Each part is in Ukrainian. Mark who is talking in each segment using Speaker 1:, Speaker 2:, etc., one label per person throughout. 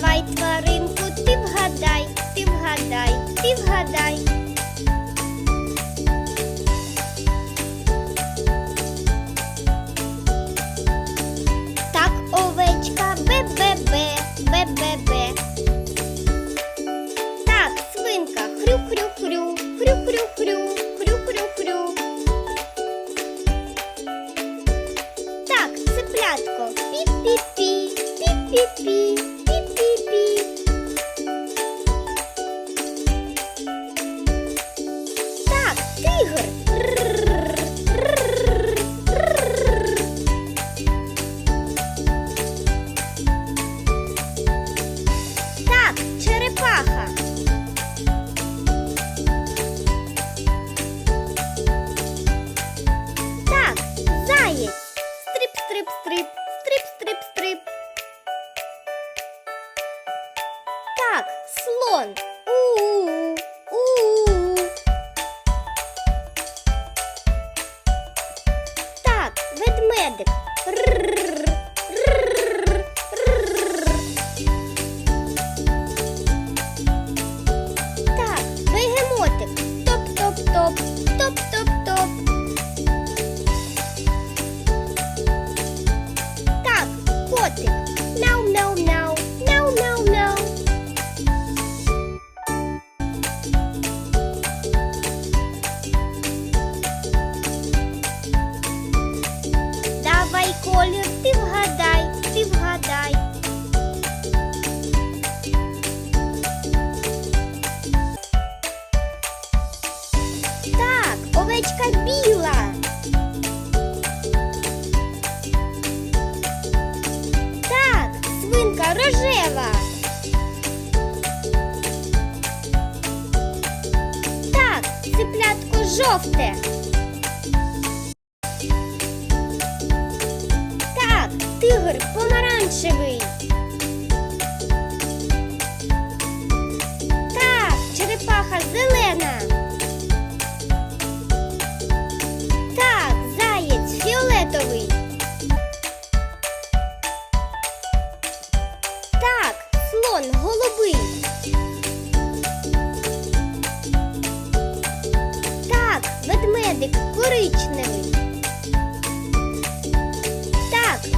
Speaker 1: Давай тваринку, ти вгадай, ти вгадай, ти вгадай. Так овечка бе-бе-бе, бе-бе-бе. Так, свинка хрю-хрю-хрю, хрю-хрю-хрю, хрю-хрю-хрю. Так, цеплятко пі-пі-пі, пі-пі-пі. Так, слон. У-у-у, у-у-у. Так, ведмедик. Рррр, рррр, рррр. Так, бегемотик. Топ-топ-топ, топ-топ-топ. Так, котик. Давай, колір, ти вгадай, ти вгадай. Так, овечка біла. Так, свинка рожева. Так, цыплятко жовте. Тигр помаранчевий. Так, черепаха зелена. Так, заєць фіолетовий. Так, слон голубий. Так, ведмедик коричневий.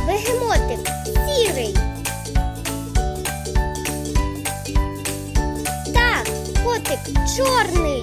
Speaker 1: Бегемотик сірий. Так, котик чорний.